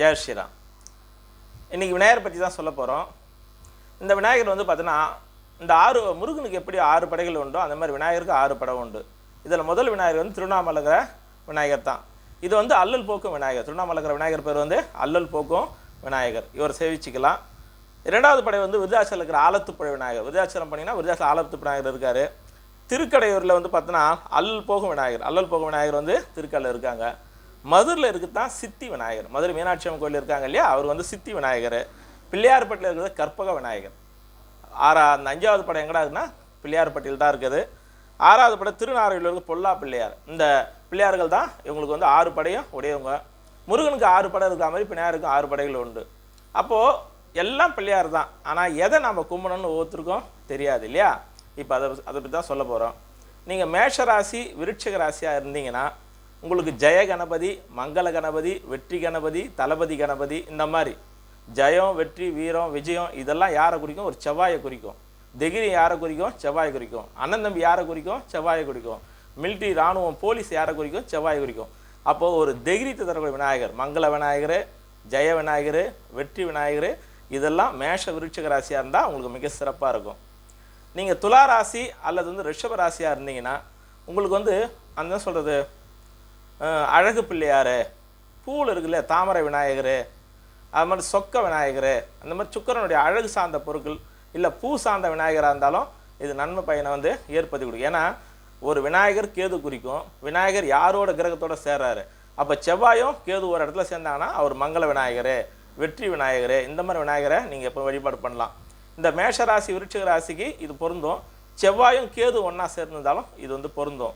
ஜெய ஸ்ரீராம். இன்றைக்கி விநாயகர் பற்றி தான் சொல்ல போகிறோம் இந்த விநாயகர் வந்து பார்த்தீங்கன்னா இந்த ஆறு முருகனுக்கு எப்படி ஆறு படைகள் உண்டோ அந்த மாதிரி விநாயகருக்கு ஆறு படை உண்டு. இதில் முதல் விநாயகர் வந்து திருவண்ணாமலைங்கிற விநாயகர் தான். இது வந்து அல்லல் போக்கும் விநாயகர். திருவண்ணாமலைங்கிற விநாயகர் பேர் வந்து அல்லல் போக்கும் விநாயகர். இவர் சேவிச்சுக்கலாம். இரண்டாவது படை வந்து விருதாச்சலம் இருக்கிற ஆலத்துப்படை விநாயகர். விருதாச்சலம் பண்ணிங்கன்னா விருதாச்சலம் ஆலத்து விநாயகர் இருக்கார். திருக்கடையூரில் வந்து பார்த்தோன்னா அல்லல் போகும் விநாயகர். அல்லல் போகும் விநாயகர் வந்து திருக்கல்ல இருக்காங்க. மதுரில் இருக்குது தான் சித்தி விநாயகர். மதுரை மீனாட்சி அம்மன் கோயில் இருக்காங்க இல்லையா? அவர் வந்து சித்தி விநாயகர். பிள்ளையார்பட்டியில் இருக்கிறது கற்பக விநாயகர். ஆறா அந்த அஞ்சாவது படம் எங்கடா இருக்குன்னா? பிள்ளையார்பட்டியில் தான் இருக்குது. ஆறாவது படம் திருநாரையில் இருக்கு பொல்லா பிள்ளையார். இந்த பிள்ளையார்கள் தான் இவங்களுக்கு வந்து ஆறு படையும் உடையவங்க. முருகனுக்கு ஆறு படை இருக்கிற மாதிரி பிள்ளையாருக்கும் ஆறு படைகள் உண்டு. அப்போது எல்லாம் பிள்ளையார் தான் ஆனால் எதை நம்ம கும்பிடணும்னு ஒவ்வொருத்தருக்கும் தெரியாது இல்லையா? இப்போ அதை அதை பற்றி தான் சொல்ல போகிறோம் நீங்கள் மேஷ ராசி விருட்சிக ராசியாக இருந்தீங்கன்னா உங்களுக்கு ஜெய கணபதி மங்கள கணபதி வெற்றி கணபதி தளபதி கணபதி இந்த மாதிரி. ஜெயம் வெற்றி வீரம் விஜயம் இதெல்லாம் யாரை குறிக்கும்? ஒரு செவ்வாயை குறிக்கும். திகிரி யாரை குறிக்கும்? செவ்வாயை குறிக்கும். அண்ணன் தம்பி யாரை குறிக்கும்? செவ்வாயை குறிக்கும். மிலிட்ரி ராணுவம் போலீஸ் யாரை குறிக்கும்? செவ்வாயை குறிக்கும். அப்போது ஒரு திகிரித்து தரக்கூடிய விநாயகர் மங்கள விநாயகர் ஜெய விநாயகர் வெற்றி விநாயகர் இதெல்லாம் மேஷ விருட்சக ராசியாக இருந்தால் உங்களுக்கு மிக சிறப்பாக இருக்கும். நீங்கள் துலா ராசி அல்லது வந்து ரிஷப ராசியாக இருந்தீங்கன்னா உங்களுக்கு வந்து அந்த சொல்கிறது அழகு பிள்ளையார் பூவில் இருக்குல்ல தாமரை விநாயகர் அது மாதிரி சொக்க விநாயகர் அந்த மாதிரி சுக்கரனுடைய அழகு சார்ந்த பொருட்கள் இல்லை பூ சார்ந்த விநாயகராக இருந்தாலும் இது நன்மை பயனை வந்து ஏற்படுத்தி கொடுக்கும். ஏன்னா ஒரு விநாயகர் கேது குறிக்கும். விநாயகர் யாரோட கிரகத்தோட சேர்றாரு? அப்போ செவ்வாயும் கேது ஒரு இடத்துல சேர்ந்தாங்கன்னா அவர் மங்கள விநாயகர் வெற்றி விநாயகர் இந்த மாதிரி விநாயகரை நீங்கள் எப்போ வழிபாடு பண்ணலாம். இந்த மேஷராசி விருட்சிக ராசிக்கு இது பொருந்தும். செவ்வாயும் கேது ஒன்றா சேர்ந்திருந்தாலும் இது வந்து பொருந்தும்.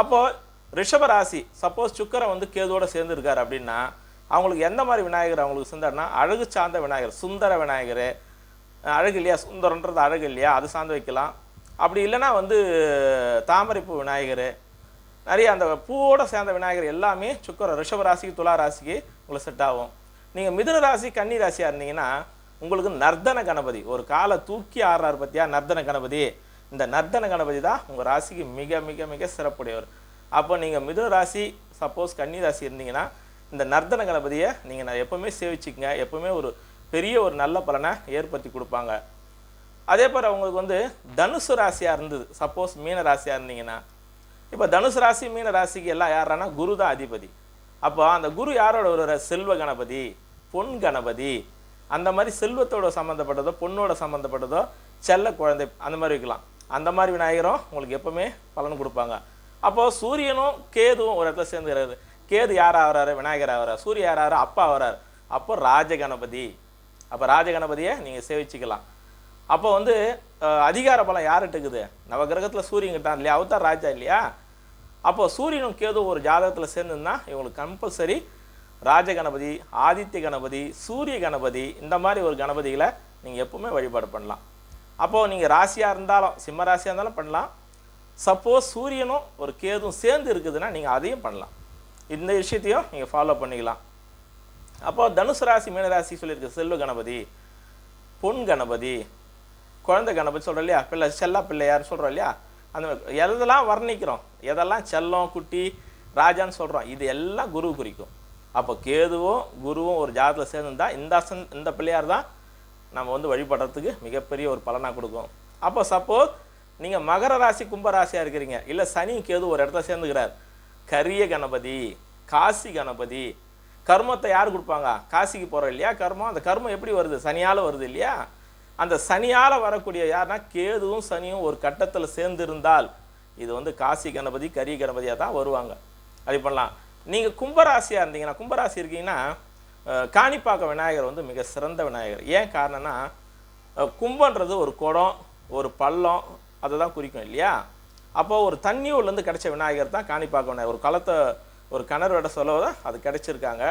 அப்போது ரிஷபராசி சப்போஸ் சுக்கரை வந்து கேதுவோட சேர்ந்துருக்காரு அப்படின்னா அவங்களுக்கு எந்த மாதிரி விநாயகர் அவங்களுக்கு சிந்தர்னா அழகு சார்ந்த விநாயகர் சுந்தர விநாயகர். அழகு இல்லையா? சுந்தரன்றது அழகு இல்லையா? அது சார்ந்து வைக்கலாம். அப்படி இல்லைன்னா வந்து தாமரைப்பூ விநாயகர். நிறைய அந்த பூவோட சேர்ந்த விநாயகர் எல்லாமே சுக்கர ரிஷப ராசிக்கு துலா ராசிக்கு உங்களுக்கு செட் ஆகும். நீங்கள் மிதுன ராசி கன்னி ராசியாக இருந்தீங்கன்னா உங்களுக்கு நர்தன கணபதி ஒரு காலை தூக்கி ஆடுறாரு பற்றியா நர்தன கணபதி. இந்த நர்தன கணபதி தான் உங்கள் ராசிக்கு மிக மிக மிக சிறப்புடையவர். அப்போ நீங்கள் மிதுன ராசி சப்போஸ் கன்னி ராசி இருந்தீங்கன்னா இந்த நர்தன கணபதியை நீங்கள் நான் எப்போவுமே சேவிச்சுக்கங்க. எப்போவுமே ஒரு பெரிய ஒரு நல்ல பலனை ஏற்படுத்தி கொடுப்பாங்க. அதே போல் அவங்களுக்கு வந்து தனுசு ராசியாக இருந்தது. சப்போஸ் மீன ராசியாக இருந்தீங்கன்னா இப்போ தனுசு ராசி மீன ராசிக்கு எல்லாம் யாரானா குரு தான் அதிபதி. அப்போ அந்த குரு யாரோட ஒரு செல்வ கணபதி பொன் கணபதி. அந்த மாதிரி செல்வத்தோட சம்மந்தப்பட்டதோ பொண்ணோட சம்மந்தப்பட்டதோ செல்ல குழந்தை அந்த மாதிரி வைக்கலாம் அந்த மாதிரி விநாயகரும் உங்களுக்கு எப்போவுமே பலன் கொடுப்பாங்க. அப்போது சூரியனும் கேதுவும் ஒரு இடத்துல சேர்ந்துக்கிறாரு கேது யார் ஆகிறாரு? விநாயகர் ஆகிறார். சூரிய யார் ஆகிறார்? அப்பா ஆகிறார். அப்போ ராஜ கணபதி அப்போ ராஜ கணபதியை நீங்கள் சேவிச்சுக்கலாம். அப்போ வந்து அதிகார பலம் யார்கிட்ட இருக்குது? நவகிரகத்தில் சூரியன் கிட்டான் இல்லையா? அவர் ராஜா இல்லையா? அப்போ சூரியனும் கேது ஒரு ஜாதகத்தில் சேர்ந்துருந்தா இவங்களுக்கு கம்பல்சரி ராஜ கணபதி ஆதித்ய கணபதி சூரிய கணபதி இந்த மாதிரி ஒரு கணபதிகளை நீங்கள் எப்பவுமே வழிபாடு பண்ணலாம். அப்போது நீங்கள் ராசியாக இருந்தாலும் சிம்ம ராசியாக இருந்தாலும் பண்ணலாம். சப்போஸ் சூரியனும் ஒரு கேதும் சேர்ந்து இருக்குதுன்னா நீங்கள் அதையும் பண்ணலாம். இந்த விஷயத்தையும் நீங்கள் ஃபாலோ பண்ணிக்கலாம். அப்போ தனுசு ராசி மீனராசி சொல்லியிருக்கு. செல்வ கணபதி பொன் கணபதி குழந்தை கணபதி சொல்கிறோம் இல்லையா? பிள்ளை செல்லா பிள்ளையார் சொல்கிறோம் இல்லையா? அந்த மாதிரி எதெல்லாம் வர்ணிக்கிறோம்? எதெல்லாம் செல்லம் குட்டி ராஜான்னு சொல்கிறோம் இது எல்லாம் குரு குறிக்கும். அப்போ கேதுவும் குருவும் ஒரு ஜாதத்தில் சேர்ந்துருந்தா இந்த அசன் இந்த பிள்ளையார் தான் நம்ம வந்து வழிபடுறதுக்கு மிகப்பெரிய ஒரு பலனாக கொடுக்கும். அப்போ சப்போஸ் நீங்கள் மகர ராசி கும்பராசியாக இருக்கிறீங்க. இல்லை சனி கேது ஒரு இடத்துல சேர்ந்துக்கிறார். கரிய கணபதி காசி கணபதி கர்மத்தை யார் கொடுப்பாங்க? காசிக்கு போகிறோம் இல்லையா? கர்மம். அந்த கர்மம் எப்படி வருது? சனியால் வருது இல்லையா? அந்த சனியால் வரக்கூடிய யாருன்னா கேதுவும் சனியும் ஒரு கட்டத்தில் சேர்ந்திருந்தால் இது வந்து காசி கணபதி கரிய கணபதியாக தான் வருவாங்க. அப்படி பண்ணலாம். நீங்கள் கும்பராசியாக இருந்தீங்கன்னா கும்பராசி இருக்கீங்கன்னா காணிப்பாக்க விநாயகர் வந்து மிக சிறந்த விநாயகர். ஏன் காரணம்னா கும்பன்றது ஒரு குடம் ஒரு பள்ளம் அதை தான் குறிக்கும் இல்லையா? அப்போது ஒரு தண்ணி உள்ளேருந்து கிடைச்ச விநாயகர் தான் காணிப்பாக்க விநாயகர் ஒரு களத்தை ஒரு கிணறு சொல்லவோ அது கிடச்சிருக்காங்க.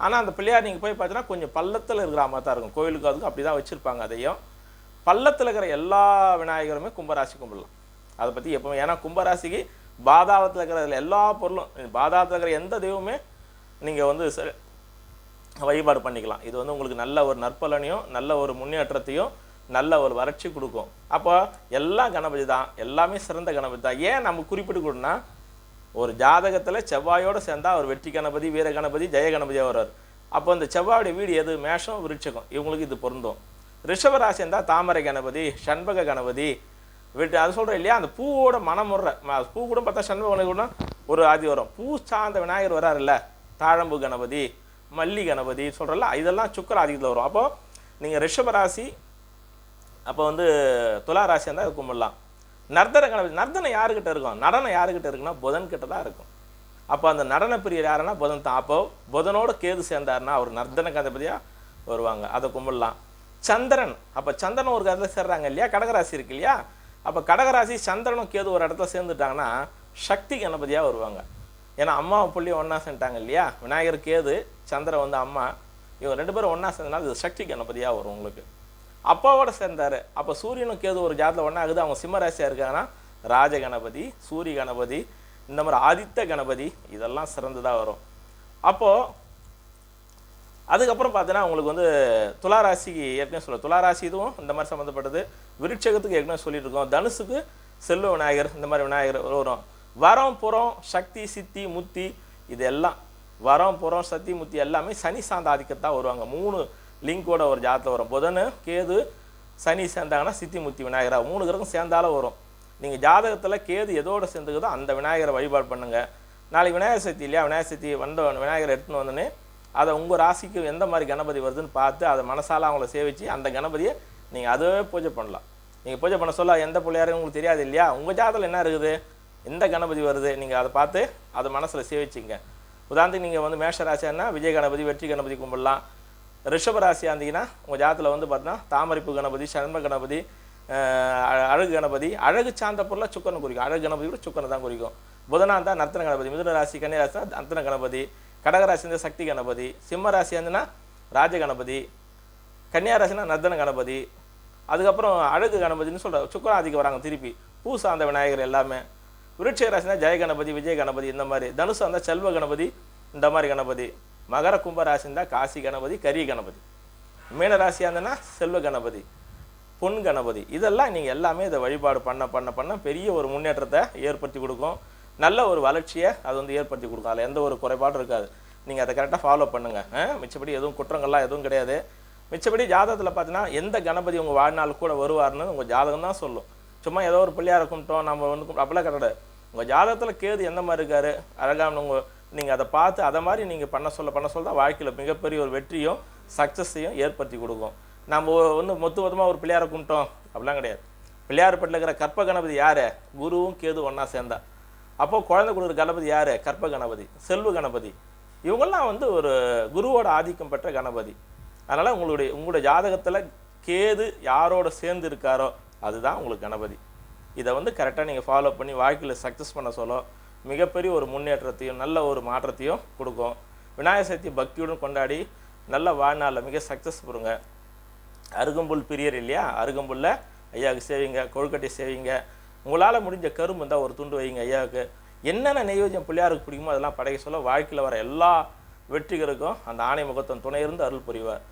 ஆனால் அந்த பிள்ளையார் நீங்கள் போய் பார்த்தீங்கன்னா கொஞ்சம் பள்ளத்தில் இருக்கிற மாதிரி தான் இருக்கும். கோயிலுக்கு அதுக்கும் அப்படி தான் வச்சுருப்பாங்க அதையும். பள்ளத்தில் இருக்கிற எல்லா விநாயகருமே கும்பராசி கும்பிடலாம் அதை பற்றி எப்பவுமே ஏன்னா கும்பராசிக்கு பாதாளத்தில் இருக்கிற எல்லா பொருளும் பாதாளத்தில் இருக்கிற எந்த தெய்வமே நீங்கள் வந்து ச- வழிபாடு பண்ணிக்கலாம். இது வந்து உங்களுக்கு நல்ல ஒரு நற்பலனையும் நல்ல ஒரு முன்னேற்றத்தையும் நல்ல ஒரு வறட்சி கொடுக்கும். அப்போ எல்லாம் கணபதி தான் எல்லாமே சிறந்த கணபதி தான். ஏன் நம்ம குறிப்பிட்டுக்கணும்னா ஒரு ஜாதகத்தில் செவ்வாயோடு சேர்ந்தால் அவர் வெற்றி கணபதி வீர கணபதி ஜெய கணபதியாக வருவார். அப்போ இந்த செவ்வாயுடைய வீடு எது? மேஷம் விருட்சகம் இவங்களுக்கு இது பொருந்தும். ரிஷபராசி இருந்தால் தாமரை கணபதி சண்பக கணபதி விட்டு அது சொல்கிறேன் இல்லையா? அந்த பூவோட மனமுறை ம- பூ கூட பார்த்தா சண்பக கூட ஒரு ஆதி வரும் பூ சார்ந்த விநாயகர் வராருல்ல? தாழம்பு கணபதி மல்லி கணபதி சொல்கிறல்ல இதெல்லாம் சுக்கர ஆதிக்கத்தில் வரும். அப்போது நீங்கள் ரிஷபராசி அப்போ வந்து துலா ராசி இருந்தால் அது கும்பிடலாம். நர்தன கணபதி நர்தனம் யாருக்கிட்ட இருக்கும்? நடனம் யாருக்கிட்ட இருக்குன்னா புதன்கிட்ட தான் இருக்கும். அப்போ அந்த நடன பிரியர் யாருன்னா புதன் தான். அப்போ புதனோடு கேது சேர்ந்தாருன்னா அவர் நர்தன கணபதியாக வருவாங்க. அதை கும்பிடலாம். சந்திரன் அப்போ சந்திரன் ஒரு இடத்துல சேர்றாங்க இல்லையா? கடகராசி இருக்கு இல்லையா? அப்போ கடகராசி சந்திரனும் கேது ஒரு இடத்துல சேர்ந்துட்டாங்கன்னா சக்தி கணபதியாக வருவாங்க. ஏன்னா அம்மாவும் புள்ளியும் ஒன்றா சேர்ந்துட்டாங்க இல்லையா? விநாயகர் கேது சந்திரன் வந்து அம்மா. இவங்க ரெண்டு பேரும் ஒன்றா சேர்ந்தனால இது சக்தி கணபதியாக வரும் உங்களுக்கு. அப்பாவோட சேர்ந்தாரு. அப்போ சூரியனும் கேது ஒரு ஜாதத்தில் ஒன்றா ஆகுது அவங்க சிம்மராசியாக இருக்காங்கன்னா ராஜ கணபதி சூரிய கணபதி இந்த மாதிரி ஆதித்த கணபதி இதெல்லாம் சிறந்ததாக வரும். அப்போது அதுக்கப்புறம் பார்த்தீங்கன்னா உங்களுக்கு வந்து துளாராசிக்கு ஏற்கனவே சொல்ல துளாராசி இதுவும் இந்த மாதிரி சம்மந்தப்பட்டது விருட்சகத்துக்கு ஏற்கனவே சொல்லிட்டு இருக்கோம். தனுசுக்கு செல்வ விநாயகர் இந்த மாதிரி விநாயகர் வரும். வரம் புறம் சக்தி சித்தி முத்தி இது எல்லாம் வரம் புறம் சக்தி முத்தி எல்லாமே சனி சார்ந்த ஆதிக்கத்தான் வருவாங்க. மூணு லிங்கோட ஒரு ஜாதத்தில் வரும். புதன் கேது சனி சேர்ந்தாங்கன்னா சித்தி முத்தி விநாயகராக மூணு கிரகம் சேர்ந்தாலும் வரும். நீங்கள் ஜாதகத்தில் கேது எதோட சேர்ந்துக்குதோ அந்த விநாயகரை வழிபாடு பண்ணுங்கள் நாளைக்கு விநாயகர் சக்தி இல்லையா? விநாயகர் சதுர்த்தி வந்த விநாயகரை எடுத்துன்னு வந்தோடனே அதை உங்கள் ராசிக்கு எந்த மாதிரி கணபதி வருதுன்னு பார்த்து அதை மனசால் அவங்கள சேவிச்சு அந்த கணபதியை நீங்கள் அதுவே பூஜை பண்ணலாம். நீங்கள் பூஜை பண்ண சொல்ல எந்த பிள்ளையாரும் உங்களுக்கு தெரியாது இல்லையா? உங்கள் ஜாதகத்தில் என்ன இருக்குது? எந்த கணபதி வருது? நீங்கள் அதை பார்த்து அதை மனசில் சேவிச்சிங்க. உதாரணத்துக்கு நீங்கள் வந்து மேஷ ராசியானா விஜய கணபதி வெற்றி கணபதி கும்பிடலாம். ரிஷபராசியாக இருந்தீங்கன்னா உங்கள் ஜாதத்தில் வந்து பார்த்தீங்கன்னா தாமரைப்பு கணபதி சண்ம கணபதி அழ- அழகு கணபதி அழகு சார்ந்த பொருளாக சுக்கரனை குறிக்கும். அழகு கணபதி கூட சுக்கரனை தான் குறிக்கும். புதனா இருந்தால் நர்த்தன கணபதி மிதுன ராசி கன்னிராசி நர்த்தன கணபதி கடகராசி இருந்தால் சக்தி கணபதி சிம்ம ராசி இருந்துன்னா ராஜ கணபதி கன்னியா ராசினா நர்த்தன கணபதி அதுக்கப்புறம் அழகு கணபதினு சொல்கிற சுக்கராதிக்கு வராங்க திருப்பி. பூ சார்ந்த விநாயகர் எல்லாமே. விருட்ச ராசினா ஜெய கணபதி விஜய கணபதி இந்த மாதிரி. தனுசு அந்த செல்வ கணபதி இந்த மாதிரி கணபதி. மகர கும்பராசி இருந்தால் காசி கணபதி கரி கணபதி. மீன ராசியாக இருந்ததுன்னா செல்வ கணபதி பொன் கணபதி. இதெல்லாம் நீங்கள் எல்லாமே இதை வழிபாடு பண்ண பண்ண பண்ண பெரிய ஒரு முன்னேற்றத்தை ஏற்படுத்தி கொடுக்கும். நல்ல ஒரு வளர்ச்சியை அது வந்து ஏற்படுத்தி கொடுக்கும். அதில் எந்த ஒரு குறைபாடும் இருக்காது. நீங்கள் அதை கரெக்டாக ஃபாலோ பண்ணுங்கள் மிச்சப்படி எதுவும் குற்றங்கள்லாம் எதுவும் கிடையாது. மிச்சப்படி ஜாதகத்தில் பார்த்தீங்கன்னா எந்த கணபதி உங்கள் வாழ்நாள் கூட வருவார்னு உங்கள் ஜாதகம் தான் சொல்லும். சும்மா ஏதோ ஒரு பிள்ளையாக இருக்கும்ட்டோம் நம்ம வந்து அப்படிலாம் கிடையாது. உங்கள் ஜாதகத்தில் கேது எந்த மாதிரி இருக்காரு? அழகான உங்கள் நீங்கள் அதை பார்த்து அதை மாதிரி நீங்கள் பண்ண சொல்ல பண்ண சொல்ல தான் வாழ்க்கையில் மிகப்பெரிய ஒரு வெற்றியும் சக்ஸஸையும் ஏற்படுத்தி கொடுக்கும். நம்ம வந்து மொத்த மொத்தமாக ஒரு பிள்ளையாரை கும்பிட்டோம். அப்படிலாம் கிடையாது. பிள்ளையார்பட்டில் இருக்கிற கற்ப கணபதி யார்? குருவும் கேது ஒன்றா சேர்ந்தா. அப்போது குழந்தை கொடுக்குற கணபதி யார்? கற்ப கணபதி செல்வ கணபதி. இவங்கெல்லாம் வந்து ஒரு குருவோட ஆதிக்கம் பெற்ற கணபதி. அதனால் உங்களுடைய உங்களுடைய ஜாதகத்தில் கேது யாரோட சேர்ந்து இருக்காரோ அதுதான் உங்களுக்கு கணபதி. இதை வந்து கரெக்டாக நீங்கள் ஃபாலோ பண்ணி வாழ்க்கையில் சக்ஸஸ் பண்ண சொல்ல மிகப்பெரிய ஒரு முன்னேற்றத்தையும் நல்ல ஒரு மாற்றத்தையும் கொடுக்கும். விநாயகர் சதுர்த்தி பக்தியுடன் கொண்டாடி நல்ல வாழ்நாளில் மிக சக்ஸஸ் பெறுங்க. அருகம்புல் பிரியர் இல்லையா? அருகம்புல்ல ஐயாவுக்கு சேவிங்க கொழுக்கட்டை சேவிங்க. உங்களால் முடிஞ்ச கரும்பு இருந்தால் ஒரு துண்டு வைங்க ஐயாவுக்கு. என்னென்ன நெய்வேத்தியம் பிள்ளையாருக்கு பிடிக்குமோ அதெல்லாம் படைக்க சொல்ல வாழ்க்கையில் வர எல்லா வெற்றிகளுக்கும் அந்த ஆணை முகத்தன் துணை இருந்து அருள் புரிவார்.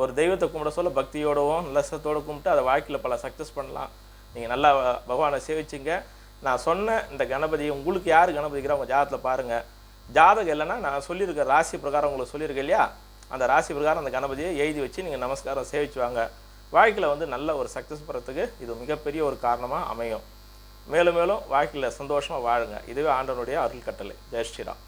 ஒரு தெய்வத்தை கும்பிட சொல்ல பக்தியோடவும் லசத்தோடு கும்பிட்டு அதை வாழ்க்கையில் பல சக்ஸஸ் பண்ணலாம். நீங்கள் நல்லா பகவானை சேவிச்சிங்க. நான் சொன்ன இந்த கணபதி உங்களுக்கு யார் கணபதிக்கிறா உங்கள் ஜாதகத்தில் பாருங்கள் ஜாதகம் இல்லைன்னா நான் சொல்லியிருக்க ராசி பிரகாரம் உங்களுக்கு சொல்லியிருக்கேன் இல்லையா? அந்த ராசி பிரகாரம் அந்த கணபதியை எழுதி வச்சு நீங்கள் நமஸ்காரம் சேவிச்சு வாங்க வாழ்க்கையில் வந்து நல்ல ஒரு சக்ஸஸ் பெறத்துக்கு இது மிகப்பெரிய ஒரு காரணமாக அமையும். மேலும் மேலும் வாழ்க்கையில் சந்தோஷமாக வாழுங்க. இதுவே ஆண்டனுடைய அருள் கட்டளை ஜெய் ஸ்ரீராம்.